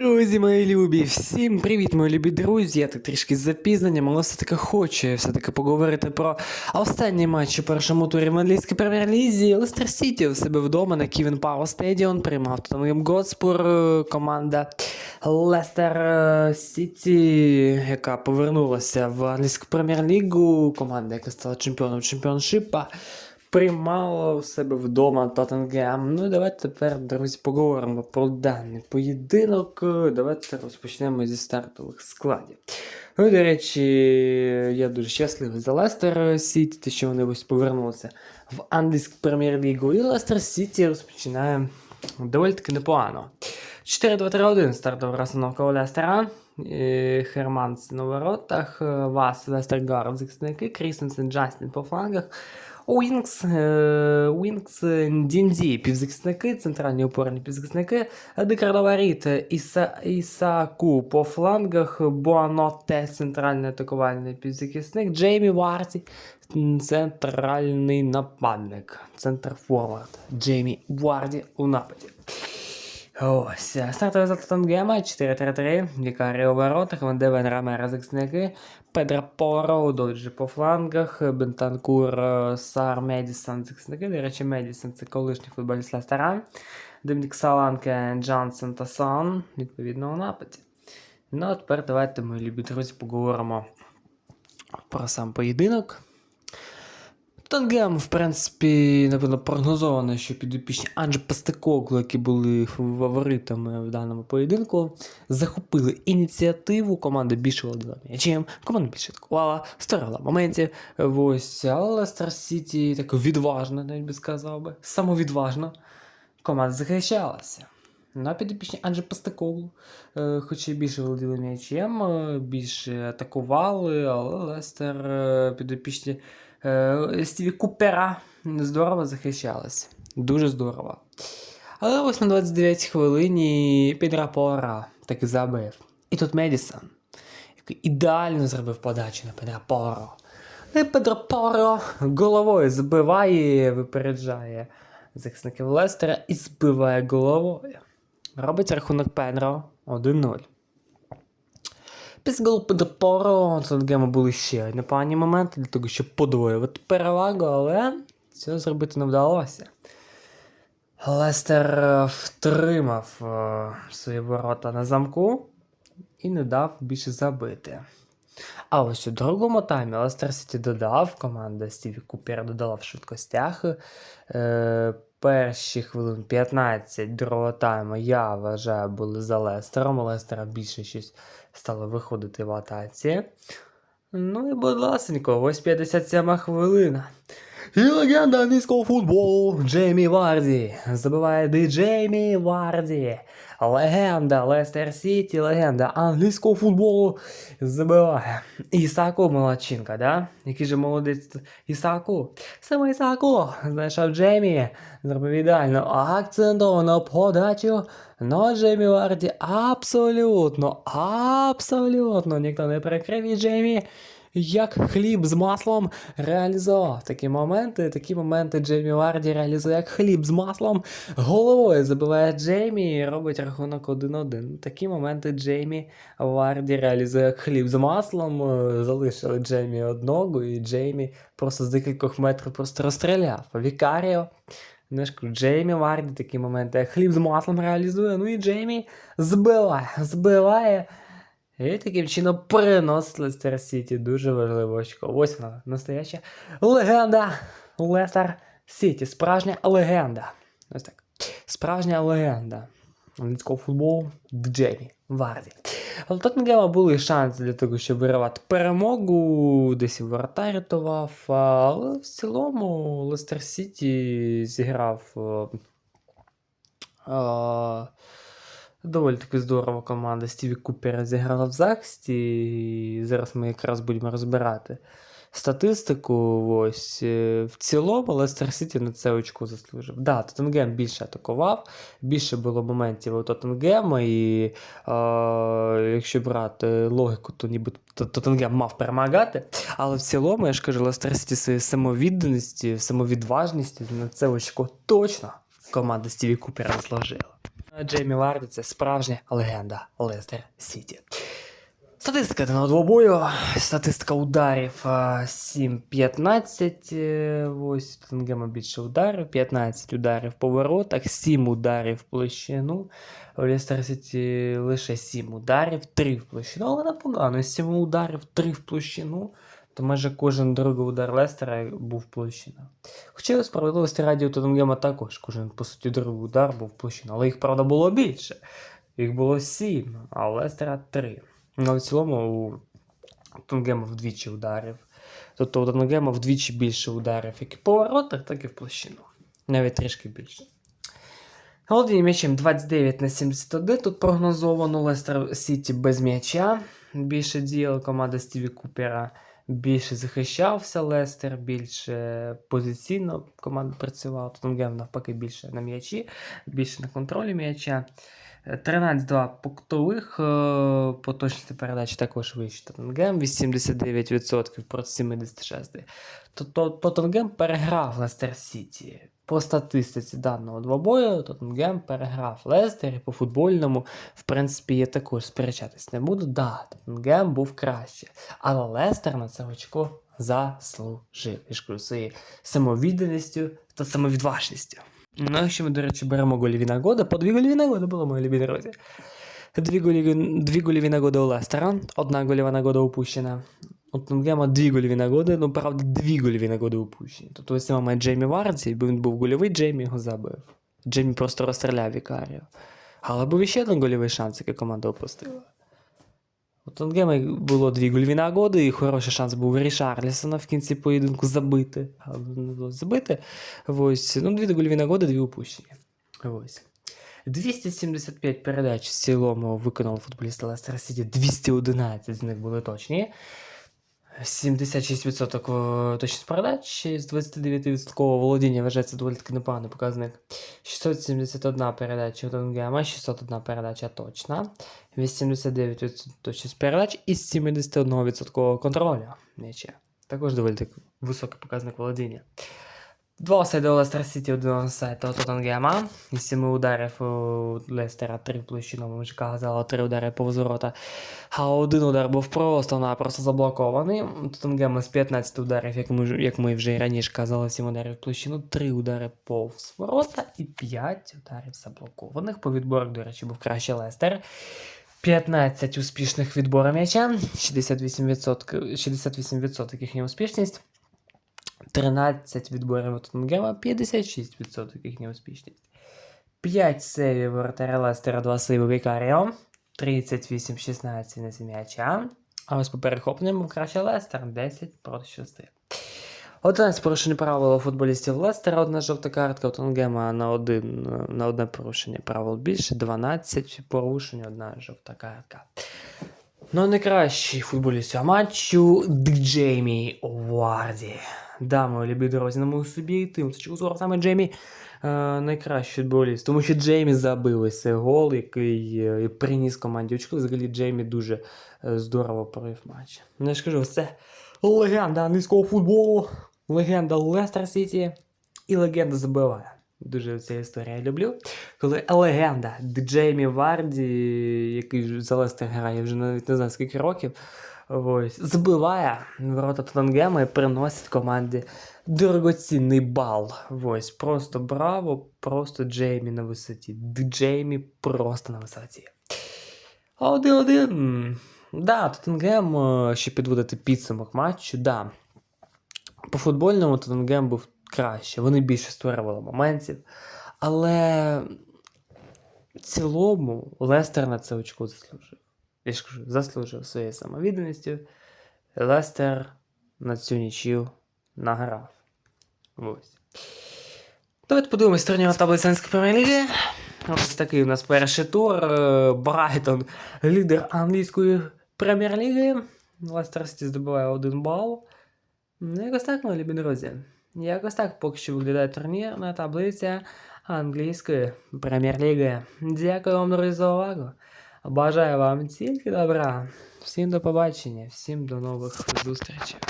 Друзі, мої любі, всім привіт, мої любі друзі. Я так трішки з запізненням, але все-таки хочу все-таки поговорити про останній матч у першому турі в англійській прем'єр-лізі. Лестер Сіті у себе вдома на Ківен Пауер Стедіон приймав Тоттенгем Готспур. е, Команда Лестер е, Сіті, яка повернулася в англійську прем'єр-лігу. Команда, яка стала чемпіоном чемпіоншипа. Приймала у себе вдома Тоттенгем. Ну і давайте тепер, друзі, поговоримо про даний поєдинок. Давайте розпочнемо зі стартових складів. Ну, до речі, я дуже щасливий за Лестер Сіті, те, що вони ось повернулися в англійську прем'єр-лігу. І Лестер Сіті розпочинає доволі таки непогано. 4-2-3-1 стартова розстановка у Лестера. Херманс на воротах, Вас, Вестергард, захисники, Крістенсен, Джастін по флангах. Уінкс, е, Уінкс, е, Дінзі, півзахисники, центральні опорні півзахисники, Декардоваріт, Іса, Ісаку по флангах, Буаноте, центральний атакувальний півзахисник, Джеймі Варті, центральний нападник, центр форвард, Джеймі Варді у нападі. Ось, е, стартовий результат Тоттенгема 4-3-3, Вікарі у воротах, Вандевен Рамера захисники, Педро Поро, Доджі по флангах, Бентанкур, е, Сар, Медісон захисники. До речі, Медісон це колишній футболіст Лестера. Домінік Саланке, Джонсон та Сон, відповідно, у нападі. Ну, а тепер давайте, мої любі друзі, поговоримо про сам поєдинок. Тоттенгем, в принципі, напевно, прогнозовано, що підопічні Анджі Пастекоглу, які були фаворитами в даному поєдинку, захопили ініціативу. Команда більше володіла м'ячем, команда більше атакувала, створила моментів. Ось, Лестер Сіті так відважно, навіть би сказав би, самовідважно. Команда захищалася. На підопічні Анджі Пастекоглу, е, хоч і більше володіли м'ячем, е, більше атакували, але Лестер е, підопічні Стіві Купера здорово захищалися. Дуже здорово. Але ось на 29 хвилині Педро Пора таки забив. І тут Медісон, який ідеально зробив подачу на Педро Поро. І Педро Поро головою збиває, випереджає захисників Лестера і збиває головою. Робить рахунок Пенро 1-0. Після голу Педро Поро Тоттенгема були ще непогані моменти для того, щоб подвоювати перевагу, але цього зробити не вдалося. Лестер е, втримав е, свої ворота на замку і не дав більше забити. А ось у другому таймі Лестер Сіті додав, команда Стіві Купер додала в швидкостях. Е, перші хвилин 15 другого тайму, я вважаю, були за Лестером. Лестера більше щось стало виходити в атаці. Ну і будь ласенько, ось 57 хвилина. І легенда англійського футболу Джеймі Варді. Забиває Ди Джеймі Варді. Легенда Лестер Сіті, легенда англійського футболу забиває. Ісаку молодчинка, да? Який же молодець Ісаку. Саме Ісаку знайшов Джеймі. Зробив ідеально акцентовану подачу. Но Джеймі Варді абсолютно, абсолютно ніхто не перекрив і Джеймі як хліб з маслом реалізував такі моменти. Такі моменти Джеймі Варді реалізує як хліб з маслом. Головою забиває Джеймі і робить рахунок 1-1. Такі моменти Джеймі Варді реалізує як хліб з маслом. Е, Залишили Джеймі одного, і Джеймі просто з декількох метрів просто розстріляв. Вікаріо. Джеймі Варді такі моменти, як хліб з маслом реалізує. Ну і Джеймі збиває, збиває. І таким чином приносить Лестер Сіті дуже важливе очко. Ось вона, настояща легенда Лестер Сіті. Справжня легенда. Ось так. Справжня легенда англійського футболу Джеймі Варді. Але Тоттенгема були шанси для того, щоб виривати перемогу, десь і воротар рятував. Але в цілому Лестер Сіті зіграв. е, е, Доволі таки здорова команда Стіві Купера зіграла в захисті. І зараз ми якраз будемо розбирати статистику. Ось е, в цілому Лестер Сіті на це очко заслужив. Да, Тоттенгем більше атакував, більше було моментів у Тоттенгема, і е, якщо брати логіку, то ніби Тоттенгем мав перемагати. Але в цілому, я ж кажу, Лестер Сіті своєю самовідданості, самовідважністю на це очко точно команда Стіві Купера заслужила. Джеймі Варді це справжня легенда Лестер Сіті. Статистика даного двобою. Статистика ударів 7-15. е, Ось Тоттенгема більше ударів, 15 ударів по воротах, 7 ударів в площину. У Лестер Сіті лише 7 ударів, 3 в площину, але непогано. 7 ударів, 3 в площину. То майже кожен другий удар Лестера був в площину. Хоча справедливості раді у Тоттенгема також кожен, по суті, другий удар був в площину. Але їх, правда, було більше. Їх було 7, а у Лестера 3. Ну, в цілому у Тоттенгема вдвічі ударів. Тобто у Тоттенгема вдвічі більше ударів як і по воротах, так і в площину. Навіть трішки більше. Володіння м'ячем 29 на 71. Тут прогнозовано Лестер Сіті без м'яча. Більше діяла команда Стіві Купера. Більше захищався Лестер, більше позиційно команда працювала. Тоттенгем навпаки більше на м'ячі, більше на контролі м'яча. Е, 13-2 пунктових е, по точності передач також вище Тоттенгем, 89% проти 76%. Тобто Тоттенгем переграв Лестер Сіті. По статистиці даного двобою Тоттенгем переграв Лестер і по футбольному, в принципі, я також сперечатись не буду. Да, Тоттенгем був краще. Але Лестер на це очко заслужив. Я ж самовідданістю та самовідважністю. Ну, якщо ми, до речі, беремо голіві нагоди, по дві голіві нагоди було мої любі друзі. Дві голіві, дві голіві нагоди у Лестера, одна голіва нагода упущена. У Тоттенгема дві голіві нагоди, ну правда, дві голіві нагоди упущені. Тобто ось має Джеймі Варді, бо він був гольовий, Джеймі його забив. Джеймі просто розстріляв Вікарію. Але був іще один гольовий шанс, який команда опустила. У Тоттенгема було дві гольові нагоди, і хороший шанс був Рішарлісона в кінці поєдинку забити. Але не було забити. Ось, ну, дві гольові нагоди, дві упущені. Ось. 275 передач в цілому виконав футболіста Лестер Сіті, 211 з них були точні. 76% точність передач, з 29% володіння вважається доволі таки непоганий показник. 671 передача у 601 передача точна, 89% точність передач і 71% контролю м'яча. Також доволі таки високий показник володіння. Два офсайди у Лестер Сіті, один офсайд у Тоттенгема. Із семи ударів у Лестера три площину, ми вже казали, три удари повз ворота. А один удар був просто-напросто заблокований. Тоттенгема з 15 ударів, як ми, як ми вже і раніше казали, 7 ударів в площину, 3 удари повз ворота і 5 ударів заблокованих. По відборах, до речі, був краще Лестер. 15 успішних відборів м'яча, 68%, 68% їхня успішність. 13 відборів у Тоттенгема, 56% їхня успішність. 5 сейвів воротаря Лестера, 2 сейви Вікаріо, 38-16 на м'яча. А ось по перехопленням краще Лестер, 10 проти 6. 11 порушень правил футболістів Лестера, одна жовта картка, у Тоттенгема на, один, на одне порушення правил більше, 12 порушень, одна жовта картка. Ну, найкращий футболіст цього матчу Джеймі Варді. Да, мої любі друзі, на мою суб'єктивну точку зору саме Джеймі е, найкращий футболіст, тому що Джеймі забив цей гол, який е, і приніс команді очки. Взагалі Джеймі дуже е, здорово провів матч. Ну, я ж кажу, це легенда англійського футболу, легенда Лестер Сіті і легенда забиває. Дуже ця історія люблю. Коли легенда Джеймі Варді, який за Лестер грає вже навіть не знаю скільки років, ось, забиває ворота Тоттенгема і приносить команді дорогоцінний бал. Ось, просто браво, просто Джеймі на висоті. Джеймі просто на висоті. А один-один. Да, Тоттенгем, е, ще підводити підсумок матчу, да. По футбольному Тоттенгем був краще, вони більше створювали моментів. Але в цілому Лестер на це очко заслужив. Я ж кажу, заслужив своєю самовідданістю. Лестер на цю нічю награв. Ось. Давайте подивимось турнірну таблицю англійської прем'єр-ліги. Ось такий у нас перший тур. Е, Брайтон, лідер англійської прем'єр-ліги. Лестер Сіті здобуває один бал. Ну, якось так, мої любі друзі. Якось так поки що виглядає турнірна таблиця англійської прем'єр-ліги. Дякую вам, друзі, за увагу. Бажаю вам тільки добра. Всім до побачення, всім до нових зустрічей.